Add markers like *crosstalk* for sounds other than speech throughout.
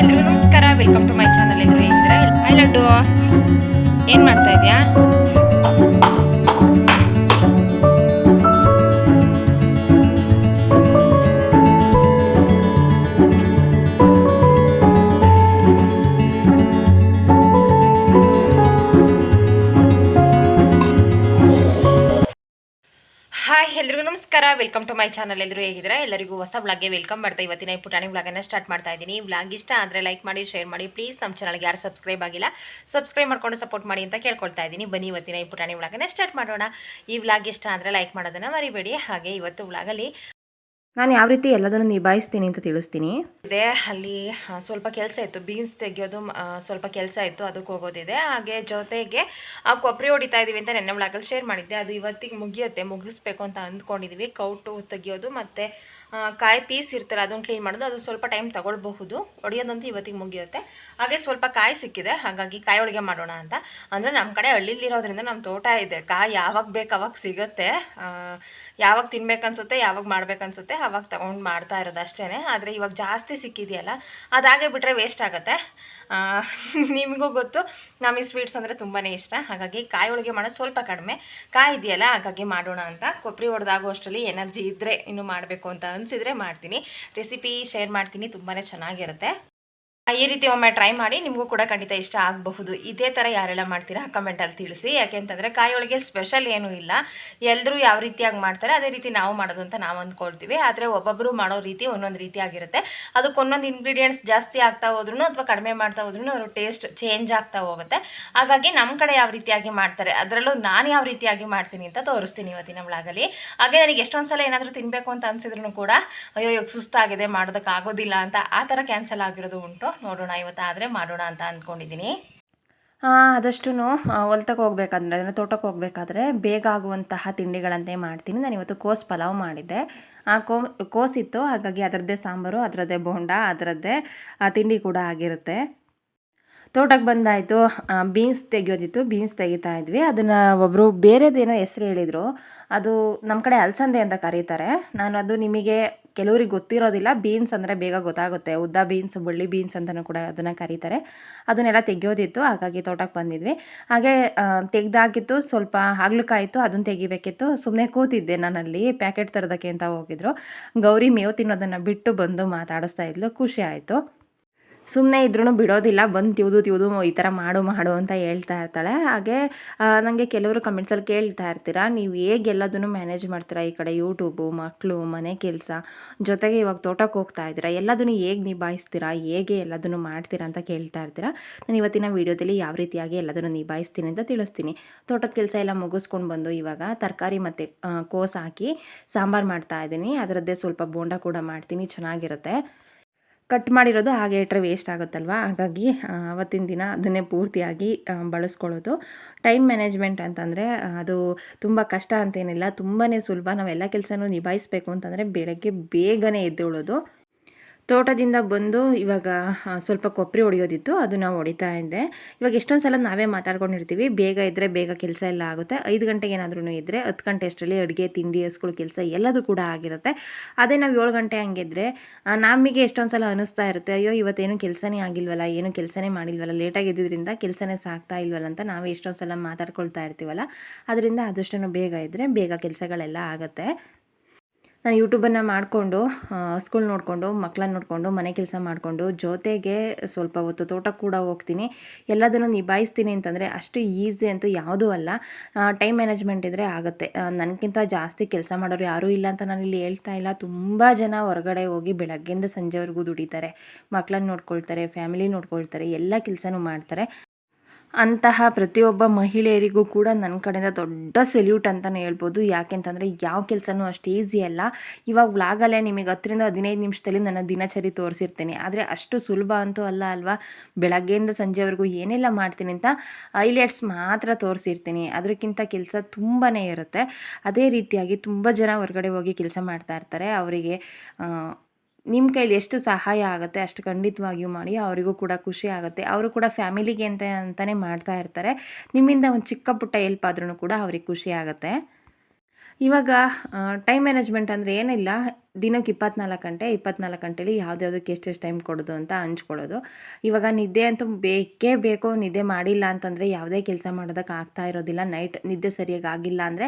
ಎಲ್ರಿಗೂ ನಮಸ್ಕಾರ. Welcome to my channel ಎಲ್ಲರೂ ಏನಿದ್ರೆ ಐ ಲಡ್ಡು ಏನು ಮಾಡ್ತಾ ಇದೆಯಾ? ನಮಸ್ಕಾರ ವೆಲ್ಕಮ್ ಟು ಮೈ ಚಾನಲ್ ಎಲ್ಲರೂ ಹೇಗಿದ್ದೀರಾ? ಎಲ್ಲರಿಗೂ ಹೊಸ ಬ್ಲಾಗ್ಗೆ ವೆಲ್ಕಮ್ ಮಾಡ್ತಾ ಇವತ್ತಿನ ಈ ಪುಟಾಣಿ ಬ್ಲಾಗನ್ನು ಸ್ಟಾರ್ಟ್ ಮಾಡ್ತಾ ಇದ್ದೀನಿ. ಬ್ಲಾಗ್ ಇಷ್ಟ ಆದರೆ ಲೈಕ್ ಮಾಡಿ ಶೇರ್ ಮಾಡಿ ಪ್ಲೀಸ್ ನಮ್ಮ ಚಾನಲ್ಗೆ ಯಾರು ಸಬ್ಸ್ಕ್ರೈಬ್ ಆಗಿಲ್ಲ ಸಬ್ಸ್ಕ್ರೈಬ್ ಮಾಡ್ಕೊಂಡು ಸಪೋರ್ಟ್ ಮಾಡಿ ಅಂತ ಕೇಳ್ಕೊಳ್ತಾ ಇದ್ದೀನಿ. ಬನ್ನಿ ಇವತ್ತಿನ ಈ ಪುಟಾಣಿ ಬ್ಲಾಗನ್ನು ಸ್ಟಾರ್ಟ್ ಮಾಡೋಣ. ಈ ಬ್ಲಾಗ್ ಇಷ್ಟ ಅಂದರೆ ಲೈಕ್ ಮಾಡೋದನ್ನು ಮರಿಬೇಡಿ. ಹಾಗೆ ಇವತ್ತು ಬ್ಲಾಗಲ್ಲಿ ನಾನು ಯಾವ ರೀತಿ ಎಲ್ಲದನ್ನು ನಿಭಾಯಿಸ್ತೀನಿ ಅಂತ ತಿಳಿಸ್ತೀನಿ. ಇದೆ, ಅಲ್ಲಿ ಸ್ವಲ್ಪ ಕೆಲಸ ಇತ್ತು. ಬೀನ್ಸ್ ತೆಗೆಯೋದು ಸ್ವಲ್ಪ ಕೆಲಸ ಇತ್ತು. ಅದಕ್ಕೆ ಹೋಗೋದಿದೆ. ಹಾಗೆ ಜೊತೆಗೆ, ಆ ಕೊಬ್ಬರಿ ಹೊಡಿತಾ ಇದ್ದೀವಿ ಅಂತ ನೆನ್ನೆ ಒಳಗಲ್ಲಿ ಶೇರ್ ಮಾಡಿದ್ದೆ. ಅದು ಇವತ್ತಿಗೆ ಮುಗಿಯುತ್ತೆ. ಮುಗಿಸ್ಬೇಕು ಅಂತ ಅಂದ್ಕೊಂಡಿದ್ದೀವಿ ಕೌಟು ತೆಗಿಯೋದು ಮತ್ತು ಕಾಯಿ ಪೀಸ್ ಇರ್ತಲ್ಲ, ಅದನ್ನು ಕ್ಲೀನ್ ಮಾಡೋದು, ಅದು ಸ್ವಲ್ಪ ಟೈಮ್ ತಗೊಳ್ಬಹುದು. ಒಡೆಯೋದಂತೂ ಇವತ್ತಿಗೆ ಮುಗಿಯುತ್ತೆ. ಹಾಗೆ ಸ್ವಲ್ಪ ಕಾಯಿ ಸಿಕ್ಕಿದೆ, ಹಾಗಾಗಿ ಕಾಯಿ ಹೋಳಿಗೆ ಮಾಡೋಣ ಅಂತ. ಅಂದರೆ ನಮ್ಮ ಕಡೆ ಹಳ್ಳಿಲಿರೋದ್ರಿಂದ ನಮ್ಮ ತೋಟ ಇದೆ. ಕಾಯಿ ಯಾವಾಗ ಬೇಕು, ಅವಾಗ ಸಿಗುತ್ತೆ. ಯಾವಾಗ ತಿನ್ಬೇಕನ್ಸುತ್ತೆ, ಯಾವಾಗ ಮಾಡ್ಬೇಕನ್ಸುತ್ತೆ, ಅವಾಗ ತಗೊಂಡು ಮಾಡ್ತಾ ಇರೋದು ಅಷ್ಟೇ ಆದರೆ ಇವಾಗ ಜಾಸ್ತಿ ಸಿಕ್ಕಿದೆಯಲ್ಲ ಅದಾಗೆ ಬಿಟ್ಟರೆ ವೇಸ್ಟ್ ಆಗುತ್ತೆ. *laughs* ನಿಮಗೂ ಗೊತ್ತು, ನಮಗೆ ಸ್ವೀಟ್ಸ್ ಅಂದರೆ ತುಂಬಾ ಇಷ್ಟ. ಹಾಗಾಗಿ ಕಾಯಿ ಹೋಳಿಗೆ ಮಾಡೋದು ಸ್ವಲ್ಪ ಕಡಿಮೆ. ಕಾಯಿ ಇದೆಯಲ್ಲ, ಹಾಗಾಗಿ ಮಾಡೋಣ ಅಂತ. ಕೊಬ್ಬರಿ ಹೊಡೆದಾಗೋ ಅಷ್ಟರಲ್ಲಿ ಎನರ್ಜಿ ಇದ್ದರೆ ಇನ್ನು ಮಾಡಬೇಕು ಅಂತ ಅನಿಸಿದರೆ ಮಾಡ್ತೀನಿ. ರೆಸಿಪಿ ಶೇರ್ ಮಾಡ್ತೀನಿ ತುಂಬಾ ಚೆನ್ನಾಗಿರುತ್ತೆ. ಈ ರೀತಿ ಒಮ್ಮೆ ಟ್ರೈ ಮಾಡಿ ನಿಮಗೂ ಕೂಡ ಖಂಡಿತ ಇಷ್ಟ ಆಗಬಹುದು. ಇದೇ ಥರ ಯಾರೆಲ್ಲ ಮಾಡ್ತೀರಾ ಕಮೆಂಟಲ್ಲಿ ತಿಳಿಸಿ. ಯಾಕೆಂತಂದರೆ ಕಾಯಿಯೊಳಗೆ ಸ್ಪೆಷಲ್ ಏನೂ ಇಲ್ಲ. ಎಲ್ಲರೂ ಯಾವ ರೀತಿಯಾಗಿ ಮಾಡ್ತಾರೆ ಅದೇ ರೀತಿ ನಾವು ಮಾಡೋದು ಅಂತ ನಾವು ಅಂದ್ಕೊಳ್ತೀವಿ. ಆದರೆ ಒಬ್ಬೊಬ್ಬರು ಮಾಡೋ ರೀತಿ ಒಂದೊಂದು ರೀತಿಯಾಗಿರುತ್ತೆ ಅದಕ್ಕೆ ಒಂದೊಂದು ಇಂಗ್ರೀಡಿಯೆಂಟ್ಸ್ ಜಾಸ್ತಿ ಆಗ್ತಾ ಹೋದ್ರೂ ಅಥವಾ ಕಡಿಮೆ ಮಾಡ್ತಾ ಹೋದ್ರೂ ಅದ್ರ ಟೇಸ್ಟ್ ಚೇಂಜ್ ಆಗ್ತಾ ಹೋಗುತ್ತೆ. ಹಾಗಾಗಿ ನಮ್ಮ ಕಡೆ ಯಾವ ರೀತಿಯಾಗಿ ಮಾಡ್ತಾರೆ, ಅದರಲ್ಲೂ ನಾನು ಯಾವ ರೀತಿಯಾಗಿ ಮಾಡ್ತೀನಿ ಅಂತ ತೋರಿಸ್ತೀನಿ ಇವತ್ತಿನ ಒಳಗಲ್ಲಿ ಹಾಗೆ ನನಗೆ ಎಷ್ಟೊಂದು ಸಲ ಏನಾದರೂ ತಿನ್ನಬೇಕು ಅಂತ ಅನಿಸಿದ್ರು ಕೂಡ, ಅಯ್ಯೋ, ಇವಾಗ ಸುಸ್ತಾಗಿದೆ ಮಾಡೋದಕ್ಕೆ ಆಗೋದಿಲ್ಲ ಅಂತ ಆ ಥರ ಕ್ಯಾನ್ಸಲ್ ಆಗಿರೋದು ಉಂಟು. ನೋಡೋಣ ಇವತ್ತು ಆದರೆ ಮಾಡೋಣ ಅಂತ ಅಂದ್ಕೊಂಡಿದ್ದೀನಿ ಆದಷ್ಟು ಹೊಲ್ತಕ್ಕೆ ಹೋಗ್ಬೇಕಂದ್ರೆ, ಅಂದರೆ ತೋಟಕ್ಕೆ ಹೋಗ್ಬೇಕಾದ್ರೆ ಬೇಗ ಆಗುವಂತಹ ತಿಂಡಿಗಳಂತೆ ಮಾಡ್ತೀನಿ. ನಾನು ಇವತ್ತು ಕೋಸ್ ಪಲಾವ್ ಮಾಡಿದ್ದೆ. ಆ ಕೋ, ಕೋಸಿತ್ತು, ಹಾಗಾಗಿ ಅದರದ್ದೇ ಸಾಂಬಾರು, ಅದರದ್ದೇ ಬೋಂಡ, ಅದರದ್ದೇ ತಿಂಡಿ ಕೂಡ ಆಗಿರುತ್ತೆ. ತೋಟಕ್ಕೆ ಬಂದಾಯಿತು ಬೀನ್ಸ್ ತೆಗಿಯೋದಿತ್ತು ಬೀನ್ಸ್ ತೆಗಿತಾ ಇದ್ವಿ. ಅದನ್ನು ಒಬ್ಬರು ಬೇರೆದೇನೋ ಹೆಸ್ರು ಹೇಳಿದರು. ಅದು ನಮ್ಮ ಕಡೆ ಅಲಸಂದೆ ಅಂತ ಕರೀತಾರೆ. ನಾನು ಅದು ನಿಮಗೆ ಕೆಲವ್ರಿಗೆ ಗೊತ್ತಿರೋದಿಲ್ಲ. ಬೀನ್ಸ್ ಅಂದರೆ ಬೇಗ ಗೊತ್ತಾಗುತ್ತೆ. ಉದ್ದ ಬೀನ್ಸ್ ಬಳ್ಳಿ ಬೀನ್ಸ್ ಅಂತಲೂ ಕೂಡ ಅದನ್ನು ಕರೀತಾರೆ. ಅದನ್ನೆಲ್ಲ ತೆಗಿಯೋದಿತ್ತು. ಹಾಗಾಗಿ ತೋಟಕ್ಕೆ ಬಂದಿದ್ವಿ. ಹಾಗೆ ತೆಗ್ದಾಕಿತ್ತು ಸ್ವಲ್ಪ ಹಾಗಲಕಾಯಿತ್ತು ಅದನ್ನು ತೆಗಿಬೇಕಿತ್ತು. ಸುಮ್ಮನೆ ಕೂತಿದ್ದೆ ನಾನಲ್ಲಿ ಪ್ಯಾಕೆಟ್ ತರೋದಕ್ಕೆ ಅಂತ ಹೋಗಿದ್ರು. ಗೌರಿ ಮೇವು ತಿನ್ನೋದನ್ನು ಬಿಟ್ಟು ಬಂದು ಮಾತಾಡಿಸ್ತಾ ಇದ್ಲು. ಖುಷಿ ಆಯಿತು. ಸುಮ್ಮನೆ ಇದ್ರೂ ಬಿಡೋದಿಲ್ಲ, ಬಂದು ತಿವ್ದು ತಿವ್ದು ಈ ಥರ ಮಾಡು ಮಾಡು ಅಂತ ಹೇಳ್ತಾ ಇರ್ತಾಳೆ. ಹಾಗೆ ನನಗೆ ಕೆಲವರು ಕಮೆಂಟ್ಸಲ್ಲಿ ಕೇಳ್ತಾ ಇರ್ತೀರ, ನೀವು ಹೇಗೆ ಎಲ್ಲದನ್ನು ಮ್ಯಾನೇಜ್ ಮಾಡ್ತೀರಾ ಈ ಕಡೆ ಯೂಟ್ಯೂಬು ಮಕ್ಕಳು ಮನೆ ಕೆಲಸ, ಜೊತೆಗೆ ಇವಾಗ ತೋಟಕ್ಕೆ ಹೋಗ್ತಾ ಇದ್ದೀರಾ, ಎಲ್ಲದನ್ನು ಹೇಗೆ ನಿಭಾಯಿಸ್ತೀರಾ, ಹೇಗೆ ಎಲ್ಲದನ್ನು ಮಾಡ್ತೀರಾ ಅಂತ ಕೇಳ್ತಾ ಇರ್ತೀರಾ, ನಾನು ಇವತ್ತಿನ ವೀಡಿಯೋದಲ್ಲಿ ಯಾವ ರೀತಿಯಾಗಿ ಎಲ್ಲದನ್ನು ನಿಭಾಯಿಸ್ತೀನಿ ಅಂತ ತಿಳಿಸ್ತೀನಿ. ತೋಟದ ಕೆಲಸ ಎಲ್ಲ ಮುಗಿಸ್ಕೊಂಡು ಬಂದು ಇವಾಗ ತರಕಾರಿ ಮತ್ತು ಕೋಸ್ ಹಾಕಿ ಸಾಂಬಾರು ಮಾಡ್ತಾ ಇದ್ದೀನಿ. ಅದರದ್ದೇ ಸ್ವಲ್ಪ ಬೋಂಡ ಕೂಡ ಮಾಡ್ತೀನಿ, ಚೆನ್ನಾಗಿರುತ್ತೆ. ಕಟ್ ಮಾಡಿರೋದು ಹಾಗೆ ಇಟ್ಟರೆ ವೇಸ್ಟ್ ಆಗುತ್ತಲ್ವ? ಹಾಗಾಗಿ ಅವತ್ತಿನ ದಿನ ಅದನ್ನೇ ಪೂರ್ತಿಯಾಗಿ ಬಳಸ್ಕೊಳ್ಳೋದು. ಟೈಮ್ ಮ್ಯಾನೇಜ್ಮೆಂಟ್ ಅಂತಂದರೆ ಅದು ತುಂಬ ಕಷ್ಟ ಅಂತೇನಿಲ್ಲ. ತುಂಬಾ ಸುಲಭ. ನಾವೆಲ್ಲ ಕೆಲಸನೂ ನಿಭಾಯಿಸಬೇಕು ಅಂತಂದರೆ ಬೆಳಗ್ಗೆ ಬೇಗನೆ ಎದ್ದೇಳೋದು. ತೋಟದಿಂದ ಬಂದು ಇವಾಗ ಸ್ವಲ್ಪ ಕೊಬ್ಬರಿ ಹೊಡೆಯೋದಿತ್ತು ಅದು ನಾವು ಹೊಡಿತಾ ಇದ್ದೆ. ಇವಾಗ ಎಷ್ಟೊಂದು ಸಲ ನಾವೇ ಮಾತಾಡ್ಕೊಂಡಿರ್ತೀವಿ. ಬೇಗ ಇದ್ದರೆ ಬೇಗ ಕೆಲಸ ಎಲ್ಲ ಆಗುತ್ತೆ. ಐದು ಗಂಟೆಗೆ ಏನಾದ್ರೂ ಇದ್ದರೆ ಹತ್ತು ಗಂಟೆ ಅಷ್ಟರಲ್ಲಿ ಅಡುಗೆ, ತಿಂಡಿ ಹಸ್ಕೊಳ್ಳೋ ಕೆಲಸ ಎಲ್ಲದೂ ಕೂಡ ಆಗಿರುತ್ತೆ. ಅದೇ ನಾವು ಏಳು ಗಂಟೆ ಹಂಗಿದ್ರೆ ನಮಗೆ ಎಷ್ಟೊಂದು ಸಲ ಅನಿಸ್ತಾ ಇರುತ್ತೆ, ಅಯ್ಯೋ, ಇವತ್ತೇನು ಕೆಲಸನೇ ಆಗಿಲ್ವಲ್ಲ, ಏನು ಕೆಲಸನೇ ಮಾಡಿಲ್ವಲ್ಲ, ಲೇಟಾಗಿ ಇದ್ದಿದ್ದರಿಂದ ಕೆಲಸನೇ ಸಾಗ್ತಾ ಇಲ್ವಲ್ಲ ಅಂತ ನಾವೇ ಎಷ್ಟೊಂದು ಸಲ ಮಾತಾಡ್ಕೊಳ್ತಾ ಇರ್ತೀವಲ್ಲ. ಅದರಿಂದ ಆದಷ್ಟು ಬೇಗ ಇದ್ದರೆ ಬೇಗ ಕೆಲಸಗಳೆಲ್ಲ ಆಗುತ್ತೆ. ನಾನು ಯೂಟ್ಯೂಬನ್ನು ಮಾಡಿಕೊಂಡು ಸ್ಕೂಲ್ ನೋಡಿಕೊಂಡು ಮಕ್ಕಳನ್ನ ನೋಡಿಕೊಂಡು, ಮನೆ ಕೆಲಸ ಮಾಡಿಕೊಂಡು, ಜೊತೆಗೆ ಸ್ವಲ್ಪ ಹೊತ್ತು ತೋಟಕ್ಕೆ ಕೂಡ ಹೋಗ್ತೀನಿ. ಎಲ್ಲದನ್ನು ನಿಭಾಯಿಸ್ತೀನಿ ಅಂತಂದರೆ ಅಷ್ಟು ಈಸಿ ಅಂತೂ ಯಾವುದೂ ಅಲ್ಲ. ಟೈಮ್ ಮ್ಯಾನೇಜ್ಮೆಂಟ್ ಇದ್ದರೆ ಆಗುತ್ತೆ. ನನಗಿಂತ ಜಾಸ್ತಿ ಕೆಲಸ ಮಾಡೋರು ಯಾರೂ ಇಲ್ಲ ಅಂತ ನಾನು ಇಲ್ಲಿ ಹೇಳ್ತಾ ಇಲ್ಲ. ತುಂಬ ಜನ ಹೊರಗಡೆ ಹೋಗಿ ಬೆಳಗ್ಗೆಯಿಂದ ಸಂಜೆವರೆಗೂ ದುಡಿತಾರೆ. ಮಕ್ಕಳನ್ನ ನೋಡ್ಕೊಳ್ತಾರೆ, ಫ್ಯಾಮಿಲಿ ನೋಡ್ಕೊಳ್ತಾರೆ, ಎಲ್ಲ ಕೆಲಸನೂ ಮಾಡ್ತಾರೆ. ಅಂತಹ ಪ್ರತಿಯೊಬ್ಬ ಮಹಿಳೆಯರಿಗೂ ಕೂಡ ನನ್ನ ಕಡೆಯಿಂದ ದೊಡ್ಡ ಸೆಲ್ಯೂಟ್ ಅಂತಲೇ ಹೇಳ್ಬೋದು. ಯಾಕೆಂತಂದರೆ ಯಾವ ಕೆಲಸನೂ ಅಷ್ಟು ಈಸಿ ಅಲ್ಲ. ಇವಾಗ ವ್ಲಾಗಲ್ಲೇ ನಿಮಗೆ ಹತ್ತರಿಂದ ಹದಿನೈದು ನಿಮಿಷದಲ್ಲಿ ನನ್ನ ದಿನಚರಿ ತೋರಿಸಿರ್ತೀನಿ. ಆದರೆ ಅಷ್ಟು ಸುಲಭ ಅಂತೂ ಅಲ್ಲ ಅಲ್ವಾ? ಬೆಳಗ್ಗೆಯಿಂದ ಸಂಜೆವರೆಗೂ ಏನೆಲ್ಲ ಮಾಡ್ತೀನಿ ಅಂತ ಹೈಲೈಟ್ಸ್ ಮಾತ್ರ ತೋರಿಸಿರ್ತೀನಿ. ಅದಕ್ಕಿಂತ ಕೆಲಸ ತುಂಬಾ ಇರುತ್ತೆ. ಅದೇ ರೀತಿಯಾಗಿ ತುಂಬ ಜನ ಹೊರಗಡೆ ಹೋಗಿ ಕೆಲಸ ಮಾಡ್ತಾ ಇರ್ತಾರೆ. ಅವರಿಗೆ ನಿಮ್ಮ ಕೈಲಿ ಎಷ್ಟು ಸಹಾಯ ಆಗುತ್ತೆ, ಅಷ್ಟು ಖಂಡಿತವಾಗಿಯೂ ಮಾಡಿ, ಅವರಿಗೂ ಕೂಡ ಖುಷಿ ಆಗುತ್ತೆ. ಅವರು ಕೂಡ ಫ್ಯಾಮಿಲಿಗೆ ಅಂತ ಅಂತಲೇ ಮಾಡ್ತಾ ಇರ್ತಾರೆ. ನಿಮ್ಮಿಂದ ಒಂದು ಚಿಕ್ಕ ಪುಟ್ಟ ಹೆಲ್ಪ್ ಆದ್ರೂ ಕೂಡ ಅವ್ರಿಗೆ ಖುಷಿ ಆಗುತ್ತೆ. ಇವಾಗ ಟೈಮ್ ಮ್ಯಾನೇಜ್ಮೆಂಟ್ ಅಂದರೆ ಏನಿಲ್ಲ. ದಿನಕ್ಕೆ ಇಪ್ಪತ್ನಾಲ್ಕು ಗಂಟೆ, ಇಪ್ಪತ್ನಾಲ್ಕು ಗಂಟೆಲಿ ಯಾವುದ್ಯಾವ್ದಕ್ಕೆ ಎಷ್ಟೆಷ್ಟು ಟೈಮ್ ಕೊಡೋದು ಅಂತ ಹಂಚ್ಕೊಳ್ಳೋದು. ಇವಾಗ ನಿದ್ದೆ ಅಂತೂ ಬೇಕೇ ಬೇಕು. ನಿದ್ದೆ ಮಾಡಿಲ್ಲ ಅಂತಂದರೆ ಯಾವುದೇ ಕೆಲಸ ಮಾಡೋದಕ್ಕೆ ಆಗ್ತಾ ಇರೋದಿಲ್ಲ. ನೈಟ್ ನಿದ್ದೆ ಸರಿಯಾಗಿ ಆಗಿಲ್ಲ ಅಂದರೆ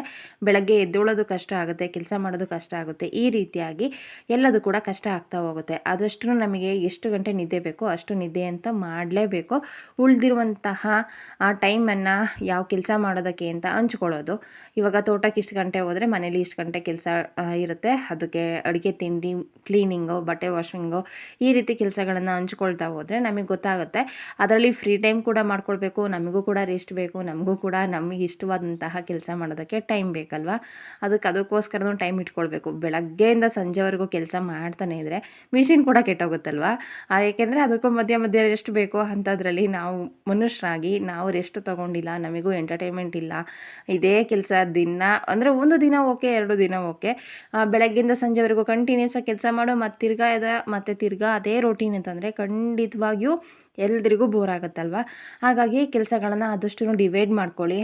ಬೆಳಗ್ಗೆ ಎದ್ದೇಳೋದು ಕಷ್ಟ ಆಗುತ್ತೆ, ಕೆಲಸ ಮಾಡೋದು ಕಷ್ಟ ಆಗುತ್ತೆ. ಈ ರೀತಿಯಾಗಿ ಎಲ್ಲದು ಕೂಡ ಕಷ್ಟ ಆಗ್ತಾ ಹೋಗುತ್ತೆ. ಆದಷ್ಟು ನಮಗೆ ಎಷ್ಟು ಗಂಟೆ ನಿದ್ದೆ ಬೇಕೋ ಅಷ್ಟು ನಿದ್ದೆ ಅಂತ ಮಾಡಲೇಬೇಕು. ಉಳಿದಿರುವಂತಹ ಆ ಟೈಮನ್ನು ಯಾವ ಕೆಲಸ ಮಾಡೋದಕ್ಕೆ ಅಂತ ಹಂಚ್ಕೊಳ್ಳೋದು. ಇವಾಗ ತೋಟಕ್ಕೆ ಇಷ್ಟು ಗಂಟೆ ಹೋದರೆ ಮನೇಲಿ ಇಷ್ಟು ಗಂಟೆ ಕೆಲಸ ಇರುತ್ತೆ. ಅದಕ್ಕೆ ತಿಂಡಿ ಕ್ಲೀನಿಂಗು ಬಟ್ಟೆ ವಾಷಿಂಗು ಈ ರೀತಿ ಕೆಲಸಗಳನ್ನು ಹಂಚ್ಕೊಳ್ತಾ ಹೋದರೆ ನಮಗೆ ಗೊತ್ತಾಗುತ್ತೆ. ಅದರಲ್ಲಿ ಫ್ರೀ ಟೈಮ್ ಕೂಡ ಮಾಡ್ಕೊಳ್ಬೇಕು, ನಮಗೂ ಕೂಡ ರೆಸ್ಟ್ ಬೇಕು, ನಮಗೂ ಕೂಡ ನಮಗೆ ಇಷ್ಟವಾದಂತಹ ಕೆಲಸ ಮಾಡೋದಕ್ಕೆ ಟೈಮ್ ಬೇಕಲ್ವಾ? ಅದಕ್ಕೆ ಅದಕ್ಕೋಸ್ಕರನೂ ಟೈಮ್ ಇಟ್ಕೊಳ್ಬೇಕು. ಬೆಳಗ್ಗೆಯಿಂದ ಸಂಜೆವರೆಗೂ ಕೆಲಸ ಮಾಡ್ತಾನೆ ಇದ್ದರೆ ಮಿಷಿನ್ ಕೂಡ ಕೆಟ್ಟೋಗುತ್ತಲ್ವಾ? ಏಕೆಂದರೆ ಅದಕ್ಕೂ ಮಧ್ಯ ಮಧ್ಯ ರೆಸ್ಟ್ ಬೇಕು ಅಂಥದ್ರಲ್ಲಿ ನಾವು ಮನುಷ್ಯರಾಗಿ, ನಾವು ರೆಸ್ಟ್ ತೊಗೊಂಡಿಲ್ಲ, ನಮಗೂ ಎಂಟರ್ಟೈನ್ಮೆಂಟ್ ಇಲ್ಲ. ಇದೇ ಕೆಲಸ ದಿನ, ಅಂದರೆ ಒಂದು ದಿನ ಓಕೆ ಎರಡು ದಿನ ಓಕೆ ಬೆಳಗ್ಗೆಯಿಂದ ಸಂಜೆವರೆಗೂ ಕಂಟಿನ್ಯೂಸ್ ಆಗಿ ಕೆಲಸ ಮಾಡೋ ಮತ್ತು ತಿರ್ಗಾ ಇದೆ ಮತ್ತು ತಿರ್ಗಾ ಅದೇ ರೂಟೀನ್ ಅಂತಂದರೆ ಖಂಡಿತವಾಗಿಯೂ ಎಲ್ರಿಗೂ ಬೋರ್ ಆಗುತ್ತಲ್ವ? ಹಾಗಾಗಿ ಕೆಲಸಗಳನ್ನು ಆದಷ್ಟು ಡಿವೈಡ್ ಮಾಡ್ಕೊಳ್ಳಿ.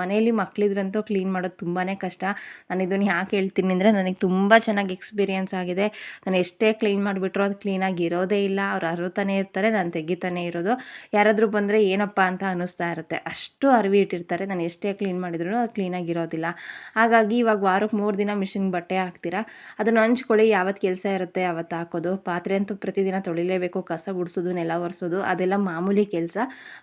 ಮನೆಯಲ್ಲಿ ಮಕ್ಕಳಿದ್ರಂತೂ ಕ್ಲೀನ್ ಮಾಡೋದು ತುಂಬಾ ಕಷ್ಟ. ನಾನು ಇದನ್ನು ಯಾಕೆ ಹೇಳ್ತೀನಿ ಅಂದರೆ ನನಗೆ ತುಂಬ ಚೆನ್ನಾಗಿ ಎಕ್ಸ್ಪೀರಿಯೆನ್ಸ್ ಆಗಿದೆ. ನಾನು ಎಷ್ಟೇ ಕ್ಲೀನ್ ಮಾಡಿಬಿಟ್ರು ಅದು ಕ್ಲೀನಾಗಿ ಇರೋದೇ ಇಲ್ಲ. ಅವ್ರು ಅರುತಾನೆ ಇರ್ತಾರೆ, ನಾನು ತೆಗಿತಾನೆ ಇರೋದು. ಯಾರಾದರೂ ಬಂದರೆ ಏನಪ್ಪ ಅಂತ ಅನ್ನಿಸ್ತಾ ಇರುತ್ತೆ. ಅಷ್ಟು ಅರಿವಿ ಇಟ್ಟಿರ್ತಾರೆ. ನಾನು ಎಷ್ಟೇ ಕ್ಲೀನ್ ಮಾಡಿದ್ರು ಅದು ಕ್ಲೀನಾಗಿ ಇರೋದಿಲ್ಲ. ಹಾಗಾಗಿ ಇವಾಗ ವಾರಕ್ಕೆ ಮೂರು ದಿನ ಮಿಷಿನ್ ಬಟ್ಟೆ ಹಾಕ್ತೀರಾ? ಅದನ್ನು ಹಂಚ್ಕೊಳ್ಳಿ ಯಾವತ್ತು ಕೆಲಸ ಇರುತ್ತೆ ಅವತ್ತು ಹಾಕೋದು. ಪಾತ್ರೆ ಅಂತೂ ಪ್ರತಿದಿನ ತೊಳಿಲೇಬೇಕು. ಕಸ ಗುಡಿಸೋದು, ನೆಲ ಒರೆಸೋದು. ಅದೆಲ್ಲ ಮಾಮೂಲಿ ಕೆಲಸ.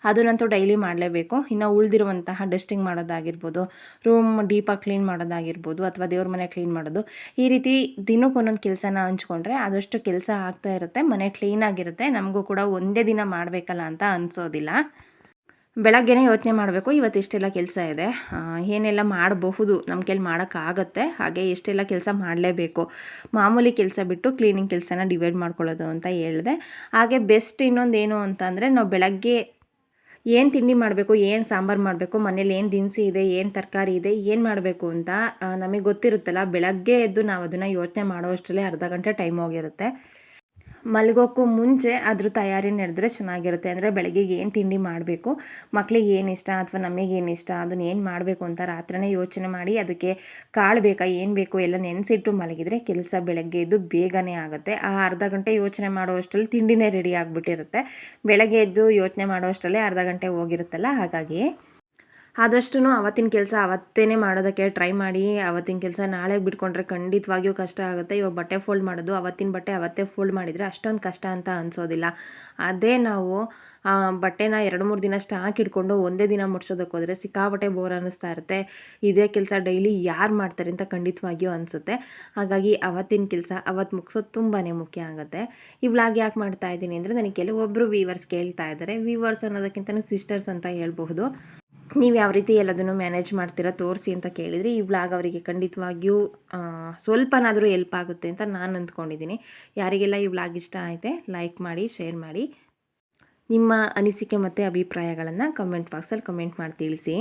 ಅದನ್ನಂತೂ ಡೈಲಿ ಮಾಡಲೇಬೇಕು. ಇನ್ನು ಉಳಿದಿರುವಂತಹ ಡಸ್ಟಿಂಗ್ ಮಾಡೋದಾಗಿರ್ಬೋದು ರೂಮ್ ಡೀಪಾಗಿ ಕ್ಲೀನ್ ಮಾಡೋದಾಗಿರ್ಬೋದು ಅಥವಾ ದೇವ್ರ ಮನೆ ಕ್ಲೀನ್ ಮಾಡೋದು. ಈ ರೀತಿ ದಿನಕ್ಕೆ ಒಂದೊಂದು ಕೆಲಸನ ಹಂಚ್ಕೊಂಡ್ರೆ ಆದಷ್ಟು ಕೆಲಸ ಆಗ್ತಾ ಇರುತ್ತೆ, ಮನೆ ಕ್ಲೀನಾಗಿರುತ್ತೆ ನಮಗೂ ಕೂಡ ಒಂದೇ ದಿನ ಮಾಡಬೇಕಲ್ಲ ಅಂತ ಅನಿಸೋದಿಲ್ಲ. ಬೆಳಗ್ಗೆನೇ ಯೋಚನೆ ಮಾಡಬೇಕು. ಇವತ್ತು ಇಷ್ಟೆಲ್ಲ ಕೆಲಸ ಇದೆ. ಏನೆಲ್ಲ ಮಾಡಬಹುದು ನಮ್ಮ ಕೈಲಿ ಮಾಡೋಕ್ಕಾಗತ್ತೆ. ಹಾಗೆ ಎಷ್ಟೆಲ್ಲ ಕೆಲಸ ಮಾಡಲೇಬೇಕು. ಮಾಮೂಲಿ ಕೆಲಸ ಬಿಟ್ಟು ಕ್ಲೀನಿಂಗ್ ಕೆಲಸನ ಡಿವೈಡ್ ಮಾಡ್ಕೊಳ್ಳೋದು ಅಂತ ಹೇಳಿದೆ. ಹಾಗೆ ಬೆಸ್ಟ್ ಇನ್ನೊಂದು ಏನು ಅಂತಂದರೆ, ನಾವು ಬೆಳಗ್ಗೆ ಏನು ತಿಂಡಿ ಮಾಡಬೇಕು, ಏನು ಸಾಂಬಾರು ಮಾಡಬೇಕು, ಮನೇಲಿ ಏನು ದಿನಸಿ ಇದೆ, ಏನು ತರಕಾರಿ ಇದೆ, ಏನು ಮಾಡಬೇಕು ಅಂತ ನಮಗೆ ಗೊತ್ತಿರುತ್ತಲ್ಲ, ಬೆಳಗ್ಗೆ ಎದ್ದು ನಾವು ಅದನ್ನು ಯೋಚನೆ ಮಾಡೋ ಅಷ್ಟರಲ್ಲೇ ಅರ್ಧ ಗಂಟೆ ಟೈಮ್ ಹೋಗಿರುತ್ತೆ. ಮಲಗೋಕ್ಕೂ ಮುಂಚೆ ಅದ್ರ ತಯಾರಿ ನಡೆದ್ರೆ ಚೆನ್ನಾಗಿರುತ್ತೆ. ಅಂದರೆ ಬೆಳಗ್ಗೆಗೆ ಏನು ತಿಂಡಿ ಮಾಡಬೇಕು ಮಕ್ಕಳಿಗೆ ಏನು ಇಷ್ಟ ಅಥವಾ ನಮಗೆ ಏನು ಇಷ್ಟ, ಅದನ್ನ ಏನು ಮಾಡಬೇಕು ಅಂತ ರಾತ್ರಿನೇ ಯೋಚನೆ ಮಾಡಿ ಅದಕ್ಕೆ ಕಾಳು ಬೇಕಾ, ಏನು ಬೇಕು ಎಲ್ಲ ನೆನೆಸಿಟ್ಟು ಮಲಗಿದರೆ ಕೆಲಸ ಬೆಳಗ್ಗೆ ಎದ್ದು ಬೇಗನೆ ಆಗುತ್ತೆ. ಆ ಅರ್ಧ ಗಂಟೆ ಯೋಚನೆ ಮಾಡೋ ಅಷ್ಟರಲ್ಲಿ ತಿಂಡಿನೇ ರೆಡಿ ಆಗಿಬಿಟ್ಟಿರುತ್ತೆ. ಬೆಳಗ್ಗೆ ಎದ್ದು ಯೋಚನೆ ಮಾಡೋ ಅಷ್ಟರಲ್ಲೇ ಅರ್ಧ ಗಂಟೆ ಹೋಗಿರುತ್ತಲ್ಲ ಹಾಗಾಗಿ ಆದಷ್ಟು ಅವತ್ತಿನ ಕೆಲಸ ಅವತ್ತೇ ಮಾಡೋದಕ್ಕೆ ಟ್ರೈ ಮಾಡಿ, ಅವತ್ತಿನ ಕೆಲಸ ನಾಳೆ ಬಿಟ್ಕೊಂಡ್ರೆ ಖಂಡಿತವಾಗಿಯೂ ಕಷ್ಟ ಆಗುತ್ತೆ. ಇವಾಗ ಬಟ್ಟೆ ಫೋಲ್ಡ್ ಮಾಡೋದು, ಅವತ್ತಿನ ಬಟ್ಟೆ ಅವತ್ತೇ ಫೋಲ್ಡ್ ಮಾಡಿದರೆ ಅಷ್ಟೊಂದು ಕಷ್ಟ ಅಂತ ಅನಿಸೋದಿಲ್ಲ. ಅದೇ ನಾವು ಬಟ್ಟೆನ ಎರಡು ಮೂರು ದಿನ ಸ್ಟಾಕ್ ಇಟ್ಕೊಂಡು ಒಂದೇ ದಿನ ಮುಡ್ಸೋದಕ್ಕೆ ಹೋದರೆ ಸಿಕ್ಕಾಪಟ್ಟೆ ಬೋರ್ ಅನ್ನಿಸ್ತಾ ಇರುತ್ತೆ. ಇದೇ ಕೆಲಸ ಡೈಲಿ ಯಾರು ಮಾಡ್ತಾರೆ ಅಂತ ಖಂಡಿತವಾಗಿಯೂ ಅನಿಸುತ್ತೆ. ಹಾಗಾಗಿ ಅವತ್ತಿನ ಕೆಲಸ ಅವತ್ತು ಮುಗಿಸೋದು ತುಂಬಾ ಮುಖ್ಯ ಆಗುತ್ತೆ. ಈ ಯಾಕೆ ಮಾಡ್ತಾ ಇದ್ದೀನಿ ಅಂದರೆ ನನಗೆ ಕೆಲವೊಬ್ಬರು ವೀವರ್ಸ್ ಕೇಳ್ತಾ ಇದ್ದಾರೆ. ವೀವರ್ಸ್ ಅನ್ನೋದಕ್ಕಿಂತ ಸಿಸ್ಟರ್ಸ್ ಅಂತ ಹೇಳ್ಬಹುದು. ನೀವು ಯಾವ ರೀತಿ ಎಲ್ಲದನ್ನು ಮ್ಯಾನೇಜ್ ಮಾಡ್ತೀರಾ ತೋರಿಸಿ ಅಂತ ಕೇಳಿದರೆ. ಈ ಬ್ಲಾಗ್ ಅವರಿಗೆ ಖಂಡಿತವಾಗಿಯೂ ಸ್ವಲ್ಪನಾದರೂ ಎಲ್ಪ್ ಆಗುತ್ತೆ ಅಂತ ನಾನು ಅಂದ್ಕೊಂಡಿದ್ದೀನಿ ಯಾರಿಗೆಲ್ಲ ಈ ಬ್ಲಾಗ್ ಇಷ್ಟ ಆಯಿತೆ ಲೈಕ್ ಮಾಡಿ ಶೇರ್ ಮಾಡಿ, ನಿಮ್ಮ ಅನಿಸಿಕೆ ಮತ್ತು ಅಭಿಪ್ರಾಯಗಳನ್ನು ಕಮೆಂಟ್ ಬಾಕ್ಸಲ್ಲಿ ಕಮೆಂಟ್ ಮಾಡಿ ತಿಳಿಸಿ.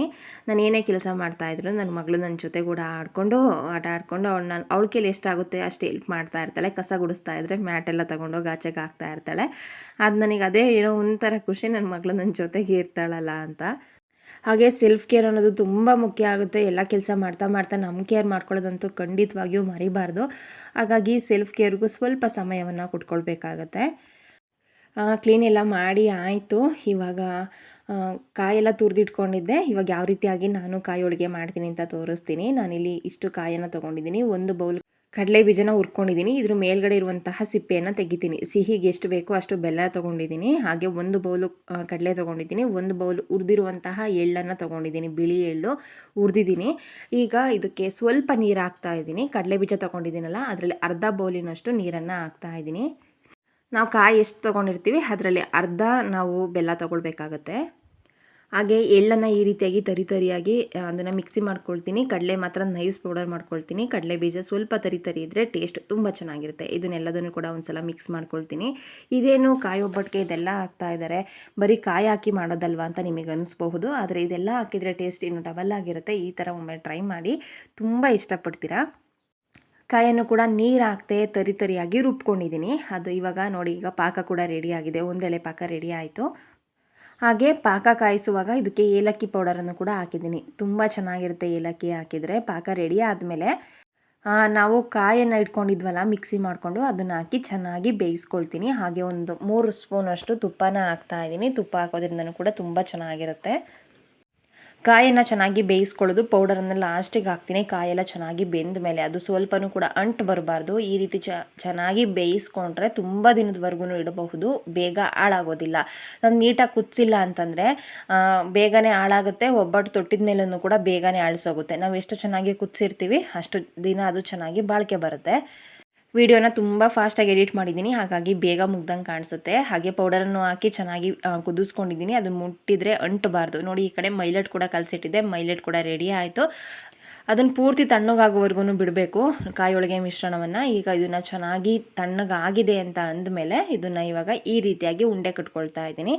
ನಾನು ಏನೇ ಕೆಲಸ ಮಾಡ್ತಾಯಿದ್ರು ನನ್ನ ಮಗಳು ನನ್ನ ಜೊತೆ ಕೂಡ ಆಡಿಕೊಂಡು, ಆಟ ಆಡಿಕೊಂಡು ಅವಳು ನಾನು, ಅವಳ ಕೈಲಿ ಎಷ್ಟಾಗುತ್ತೆ ಅಷ್ಟು ಹೆಲ್ಪ್ ಮಾಡ್ತಾ ಇರ್ತಾಳೆ, ಕಸ ಗುಡಿಸ್ತಾ ಇದ್ದರೆ ಮ್ಯಾಟ್ ಎಲ್ಲ ತೊಗೊಂಡೋಗಿ ಆಚೆಗೆ ಹಾಕ್ತಾ ಇರ್ತಾಳೆ. ಅದು ನನಗೆ ಅದೇ ಏನೋ ಒಂಥರ ಖುಷಿ ನನ್ನ ಮಗಳು ನನ್ನ ಜೊತೆಗೆ ಇರ್ತಾಳಲ್ಲ ಅಂತ. ಹಾಗೆ ಸೆಲ್ಫ್ ಕೇರ್ ಅನ್ನೋದು ತುಂಬ ಮುಖ್ಯ ಆಗುತ್ತೆ. ಎಲ್ಲ ಕೆಲಸ ಮಾಡ್ತಾ ಮಾಡ್ತಾ ನಮ್ಮ ಕೇರ್ ಮಾಡ್ಕೊಳ್ಳೋದಂತೂ ಖಂಡಿತವಾಗಿಯೂ ಮರಿಬಾರ್ದು. ಹಾಗಾಗಿ ಸೆಲ್ಫ್ ಕೇರ್ಗೂ ಸ್ವಲ್ಪ ಸಮಯವನ್ನು ಕೊಟ್ಕೊಳ್ಬೇಕಾಗತ್ತೆ. ಕ್ಲೀನ್ ಎಲ್ಲ ಮಾಡಿ ಆಯಿತು. ಇವಾಗ ಕಾಯೆಲ್ಲ ತುರಿದಿಟ್ಕೊಂಡಿದ್ದೆ. ಇವಾಗ ಯಾವ ರೀತಿಯಾಗಿ ನಾನು ಕಾಯಿ ಹೋಳಿಗೆ ಮಾಡ್ತೀನಿ ಅಂತ ತೋರಿಸ್ತೀನಿ. ನಾನಿಲ್ಲಿ ಇಷ್ಟು ಕಾಯನ್ನು ತೊಗೊಂಡಿದ್ದೀನಿ. ಒಂದು ಬೌಲ್ ಕಡಲೆ ಬೀಜನ ಹುರ್ಕೊಂಡಿದ್ದೀನಿ ಇದ್ರ ಮೇಲ್ಗಡೆ ಇರುವಂತಹ ಸಿಪ್ಪೆಯನ್ನು ತೆಗಿತೀನಿ. ಸಿಹಿಗೆ ಎಷ್ಟು ಬೇಕೋ ಅಷ್ಟು ಬೆಲ್ಲ ತೊಗೊಂಡಿದ್ದೀನಿ ಹಾಗೆ ಒಂದು ಬೌಲು ಕಡಲೆ ತೊಗೊಂಡಿದ್ದೀನಿ ಒಂದು ಬೌಲ್ ಉರಿದಿರುವಂತಹ ಎಳ್ಳನ್ನು ತೊಗೊಂಡಿದ್ದೀನಿ ಬಿಳಿ ಎಳ್ಳು ಉರಿದಿದ್ದೀನಿ ಈಗ ಇದಕ್ಕೆ ಸ್ವಲ್ಪ ನೀರು ಹಾಕ್ತಾ ಇದ್ದೀನಿ. ಕಡಲೆ ಬೀಜ ತೊಗೊಂಡಿದ್ದೀನಲ್ಲ, ಅದರಲ್ಲಿ ಅರ್ಧ ಬೌಲಿನಷ್ಟು ನೀರನ್ನು ಹಾಕ್ತಾ ಇದ್ದೀನಿ. ನಾವು ಕಾಯಿ ಎಷ್ಟು ತೊಗೊಂಡಿರ್ತೀವಿ, ಅದರಲ್ಲಿ ಅರ್ಧ ನಾವು ಬೆಲ್ಲ ತೊಗೊಳ್ಬೇಕಾಗತ್ತೆ. ಹಾಗೆ ಎಳ್ಳನ್ನು ಈ ರೀತಿಯಾಗಿ ತರಿ ತರಿಯಾಗಿ ಅದನ್ನು ಮಿಕ್ಸಿ ಮಾಡ್ಕೊಳ್ತೀನಿ. ಕಡಲೆ ಮಾತ್ರ ನೈಸ್ ಪೌಡರ್ ಮಾಡ್ಕೊಳ್ತೀನಿ. ಕಡಲೆ ಬೀಜ ಸ್ವಲ್ಪ ತರಿ ತರಿ ಇದ್ದರೆ ಟೇಸ್ಟ್ ತುಂಬ ಚೆನ್ನಾಗಿರುತ್ತೆ. ಇದನ್ನೆಲ್ಲದನ್ನು ಕೂಡ ಒಂದ್ಸಲ ಮಿಕ್ಸ್ ಮಾಡ್ಕೊಳ್ತೀನಿ. ಇದೇನು ಕಾಯಿ ಒಬ್ಬಟ್ಟಿಗೆ ಇದೆಲ್ಲ ಹಾಕ್ತಾ ಇದ್ದಾರೆ. ಬರೀ ಕಾಯಿ ಹಾಕಿ ಮಾಡೋದಲ್ವಾ ಅಂತ ನಿಮಗೆ ಅನಿಸ್ಬಹುದು. ಆದರೆ ಇದೆಲ್ಲ ಹಾಕಿದರೆ ಟೇಸ್ಟ್ ಇನ್ನು ಡಬಲ್ ಆಗಿರುತ್ತೆ. ಈ ಥರ ಒಮ್ಮೆ ಟ್ರೈ ಮಾಡಿ ತುಂಬ ಇಷ್ಟಪಡ್ತೀರಾ? ಕಾಯನ್ನು ಕೂಡ ನೀರು ಹಾಕ್ತೇ ತರಿ ತರಿಯಾಗಿ ರುಬ್ಕೊಂಡಿದ್ದೀನಿ. ಅದು ಇವಾಗ ನೋಡಿ, ಈಗ ಪಾಕ ಕೂಡ ರೆಡಿಯಾಗಿದೆ ಒಂದೆಳೆ ಪಾಕ ರೆಡಿ ಆಯಿತು. ಹಾಗೆ ಪಾಕ ಕಾಯಿಸುವಾಗ ಇದಕ್ಕೆ ಏಲಕ್ಕಿ ಪೌಡರನ್ನು ಕೂಡ ಹಾಕಿದ್ದೀನಿ. ತುಂಬ ಚೆನ್ನಾಗಿರುತ್ತೆ ಏಲಕ್ಕಿ ಹಾಕಿದರೆ. ಪಾಕ ರೆಡಿ ಆದಮೇಲೆ ನಾವು ಕಾಯನ್ನು ಇಟ್ಕೊಂಡಿದ್ವಲ್ಲ, ಮಿಕ್ಸಿ ಮಾಡಿಕೊಂಡು ಅದನ್ನು ಹಾಕಿ ಚೆನ್ನಾಗಿ ಬೇಯಿಸ್ಕೊಳ್ತೀನಿ. ಹಾಗೆ ಒಂದು ಮೂರು ಸ್ಪೂನಷ್ಟು ತುಪ್ಪನ ಹಾಕ್ತಾ ಇದ್ದೀನಿ. ತುಪ್ಪ ಹಾಕೋದ್ರಿಂದನೂ ಕೂಡ ತುಂಬ ಚೆನ್ನಾಗಿರುತ್ತೆ. ಕಾಯನ್ನು ಚೆನ್ನಾಗಿ ಬೇಯಿಸ್ಕೊಳ್ಳೋದು ಪೌಡರನ್ನು ಲಾಸ್ಟಿಗೆ ಹಾಕ್ತೀನಿ. ಕಾಯೆಲ್ಲ ಚೆನ್ನಾಗಿ ಬೆಂದ ಮೇಲೆ ಅದು ಸ್ವಲ್ಪನೂ ಕೂಡ ಅಂಟು ಬರಬಾರ್ದು. ಈ ರೀತಿ ಚ ಚೆನ್ನಾಗಿ ಬೇಯಿಸ್ಕೊಂಡ್ರೆ ತುಂಬ ದಿನದವರೆಗೂ ಇಡಬಹುದು. ಬೇಗ ಹಾಳಾಗೋದಿಲ್ಲ. ನಾವು ನೀಟಾಗಿ ಕುದಿಸಿಲ್ಲ ಅಂತಂದರೆ ಬೇಗನೆ ಹಾಳಾಗುತ್ತೆ. ಒಬ್ಬಟ್ಟು ತೊಟ್ಟಿದ ಮೇಲೂ ಕೂಡ ಬೇಗನೆ ಆಳಿಸೋಗುತ್ತೆ ನಾವು ಎಷ್ಟು ಚೆನ್ನಾಗಿ ಕುದಿಸಿರ್ತೀವಿ, ಅಷ್ಟು ದಿನ ಅದು ಚೆನ್ನಾಗಿ ಬಾಳಿಕೆ ಬರುತ್ತೆ. ವಿಡಿಯೋನ ತುಂಬ ಫಾಸ್ಟಾಗಿ ಎಡಿಟ್ ಮಾಡಿದ್ದೀನಿ. ಹಾಗಾಗಿ ಬೇಗ ಮುಗ್ದಂಗೆ ಕಾಣಿಸುತ್ತೆ. ಹಾಗೆ ಪೌಡರನ್ನು ಹಾಕಿ ಚೆನ್ನಾಗಿ ಕುದಿಸ್ಕೊಂಡಿದ್ದೀನಿ. ಅದನ್ನು ಮುಟ್ಟಿದರೆ ಅಂಟಬಾರ್ದು. ನೋಡಿ, ಈ ಕಡೆ ಮೈಲೆಟ್ ಕೂಡ ಕಲಸಿಟ್ಟಿದ್ದೆ. ಮೈಲೆಟ್ ಕೂಡ ರೆಡಿ ಆಯಿತು. ಅದನ್ನು ಪೂರ್ತಿ ತಣ್ಣಗಾಗೋವರೆಗೂ ಬಿಡಬೇಕು, ಕಾಯೊಳಗೆ ಮಿಶ್ರಣವನ್ನು. ಈಗ ಇದನ್ನು ಚೆನ್ನಾಗಿ ತಣ್ಣಗಾಗಿದೆ ಅಂತ ಅಂದಮೇಲೆ ಇದನ್ನು ಇವಾಗ ಈ ರೀತಿಯಾಗಿ ಉಂಡೆ ಕಟ್ಕೊಳ್ತಾ ಇದ್ದೀನಿ.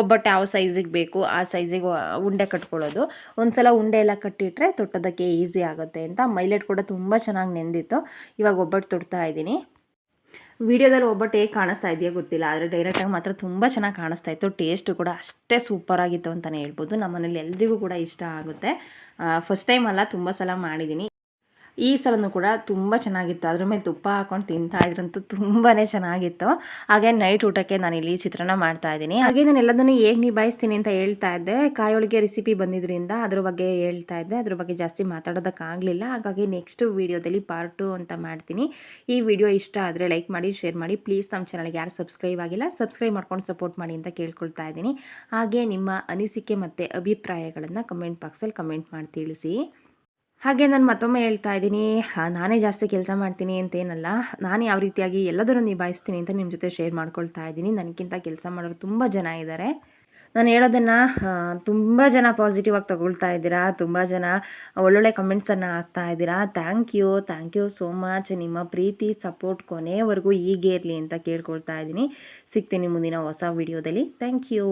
ಒಬ್ಬಟ್ಟು ಯಾವ ಸೈಜಿಗೆ ಬೇಕು, ಆ ಸೈಜಿಗೆ ಉಂಡೆ ಕಟ್ಕೊಳ್ಳೋದು. ಒಂದ್ಸಲ ಉಂಡೆ ಎಲ್ಲ ಕಟ್ಟಿಟ್ರೆ ತೊಟ್ಟೋದಕ್ಕೆ ಈಸಿ ಆಗುತ್ತೆ ಅಂತ. ಮೈಲೆಟ್ ಕೂಡ ತುಂಬ ಚೆನ್ನಾಗಿ ನೆಂದಿತ್ತು. ಇವಾಗ ಒಬ್ಬಟ್ಟು ತೊಡ್ತಾ ಇದ್ದೀನಿ. ವಿಡಿಯೋದಲ್ಲಿ ಒಬ್ಬಟ್ಟು ಹೇಗೆ ಕಾಣಿಸ್ತಾ ಇದೆಯಾ ಗೊತ್ತಿಲ್ಲ, ಆದರೆ ಡೈರೆಕ್ಟಾಗಿ ಮಾತ್ರ ತುಂಬ ಚೆನ್ನಾಗಿ ಕಾಣಿಸ್ತಾ ಇತ್ತು. ಟೇಸ್ಟ್ ಕೂಡ ಅಷ್ಟೇ ಸೂಪರಾಗಿತ್ತು ಅಂತಲೇ ಹೇಳ್ಬೋದು. ನಮ್ಮನೇಲಿ ಎಲ್ರಿಗೂ ಕೂಡ ಇಷ್ಟ ಆಗುತ್ತೆ. ಫಸ್ಟ್ ಟೈಮ್ ಅಲ್ಲ, ತುಂಬ ಸಲ ಮಾಡಿದ್ದೀನಿ ಈ ಸಲನೂ ಕೂಡ ತುಂಬ ಚೆನ್ನಾಗಿತ್ತು. ಅದ್ರ ಮೇಲೆ ತುಪ್ಪ ಹಾಕೊಂಡು ತಿಂತಾ ಇದ್ರಂತೂ ತುಂಬಾ ಚೆನ್ನಾಗಿತ್ತು. ಹಾಗೆ ನೈಟ್ ಊಟಕ್ಕೆ ನಾನು ಇಲ್ಲಿ ಚಿತ್ರಾನ್ನ ಮಾಡ್ತಾ ಇದ್ದೀನಿ. ಹಾಗೆ ನಾನು ಎಲ್ಲದನ್ನು ಹೇಗೆ ನಿಭಾಯಿಸ್ತೀನಿ ಅಂತ ಹೇಳ್ತಾ ಇದ್ದೆ. ಕಾಯೊಳಗೆ ರೆಸಿಪಿ ಬಂದಿದ್ರಿಂದ ಅದ್ರ ಬಗ್ಗೆ ಹೇಳ್ತಾ ಇದ್ದೆ. ಅದ್ರ ಬಗ್ಗೆ ಜಾಸ್ತಿ ಮಾತಾಡೋದಕ್ಕಾಗಲಿಲ್ಲ. ಹಾಗಾಗಿ ನೆಕ್ಸ್ಟ್ ವೀಡಿಯೋದಲ್ಲಿ ಪಾರ್ಟ್ ಟು ಅಂತ ಮಾಡ್ತೀನಿ. ಈ ವಿಡಿಯೋ ಇಷ್ಟ ಆದರೆ ಲೈಕ್ ಮಾಡಿ ಶೇರ್ ಮಾಡಿ. ಪ್ಲೀಸ್ ನಮ್ಮ ಚಾನಲ್ಗೆ ಯಾರು ಸಬ್ಸ್ಕ್ರೈಬ್ ಆಗಿಲ್ಲ ಸಬ್ಸ್ಕ್ರೈಬ್ ಮಾಡ್ಕೊಂಡು ಸಪೋರ್ಟ್ ಮಾಡಿ ಅಂತ ಕೇಳ್ಕೊಳ್ತಾ ಇದ್ದೀನಿ. ಹಾಗೆ ನಿಮ್ಮ ಅನಿಸಿಕೆ ಮತ್ತು ಅಭಿಪ್ರಾಯಗಳನ್ನು ಕಮೆಂಟ್ ಬಾಕ್ಸಲ್ಲಿ ಕಮೆಂಟ್ ಮಾಡಿ ತಿಳಿಸಿ. ಹಾಗೆ ನಾನು ಮತ್ತೊಮ್ಮೆ ಹೇಳ್ತಾ ಇದ್ದೀನಿ. ನಾನೇ ಜಾಸ್ತಿ ಕೆಲಸ ಮಾಡ್ತೀನಿ ಅಂತೇನಲ್ಲ. ನಾನು ಯಾವ ರೀತಿಯಾಗಿ ಎಲ್ಲದನ್ನು ನಿಭಾಯಿಸ್ತೀನಿ ಅಂತ ನಿಮ್ಮ ಜೊತೆ ಶೇರ್ ಮಾಡ್ಕೊಳ್ತಾ ಇದ್ದೀನಿ. ನನಗಿಂತ ಕೆಲಸ ಮಾಡೋರು ತುಂಬ ಜನ ಇದ್ದಾರೆ ನಾನು ಹೇಳೋದನ್ನು ತುಂಬ ಜನ ಪಾಸಿಟಿವ್ ಆಗಿ ತಗೊಳ್ತಾ ಇದ್ದೀರಾ? ತುಂಬ ಜನ ಒಳ್ಳೊಳ್ಳೆ ಕಮೆಂಟ್ಸನ್ನು ಹಾಕ್ತಾ ಇದ್ದೀರಾ? Thank you thank you so much ನಿಮ್ಮ ಪ್ರೀತಿ ಸಪೋರ್ಟ್ ಕೊನೆವರೆಗೂ ಹೀಗೆ ಇರಲಿ ಅಂತ ಕೇಳ್ಕೊಳ್ತಾ ಇದ್ದೀನಿ. ಸಿಗ್ತೀನಿ ಮುಂದಿನ ಹೊಸ ವಿಡಿಯೋದಲ್ಲಿ ಥ್ಯಾಂಕ್ ಯು